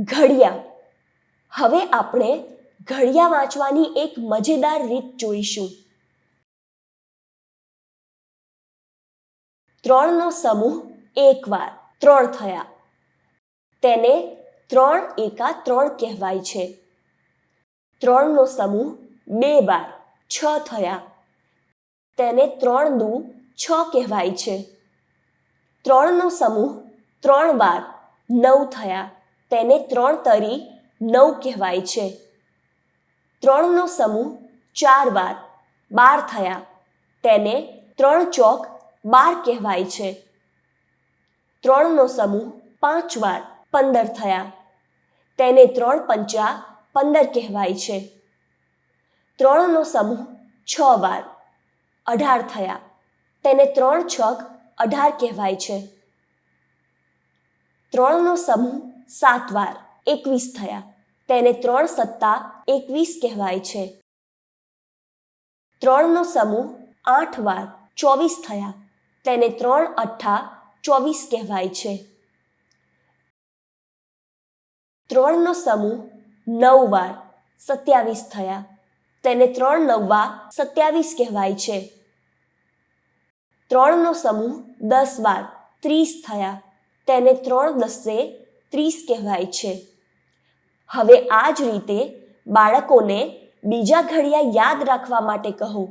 ઘડિયા. હવે આપણે ઘડિયા વાંચવાની એક મજેદાર રીત જોઈશું. ત્રણનો સમૂહ એક વાર ત્રણ થયા. તેને ત્રણ એકા ત્રણ કહેવાય છે. ત્રણનો સમૂહ બે વાર છ થયા. તેને ત્રણ દુ છ કહેવાય છે. ત્રણનો સમૂહ ત્રણ વાર નવ થયા. તેને ત્રણ તરી નવ કહેવાય છે. ત્રણનો સમૂહ ચાર વાર, બાર થયા. તેને ત્રણ ચોક બાર કહેવાય છે. ત્રણનો સમૂહ પાંચ વાર, પંદર થયા. તેને ત્રણ પંચા પંદર કહેવાય છે. ત્રણનો સમૂહ છ વાર, અઢાર થયા. તેને ત્રણ છક અઢાર કહેવાય છે. ત્રણનો સમૂહ સાત વાર, એકવીસ થયા. તેને ત્રણ સત્તા, એકવીસ કહેવાય છે. ત્રણનો સમૂહ આઠ વાર, ચોવીસ થયા. તેને ત્રણ અઠ્ઠા, ચોવીસ કહેવાય છે. ત્રણનો સમૂહ નવ વાર, સત્યાવીસ થયા. તેને ત્રણ નવ્વા, સત્યાવીસ કહેવાય છે. ત્રણનો સમૂહ દસ વાર, ત્રીસ થયા. તેને ત્રણ દસે ત્રીસ કહેવાય છે હવે આ જ રીતે બાળકોને બીજા ઘડિયા યાદ રાખવા માટે કહો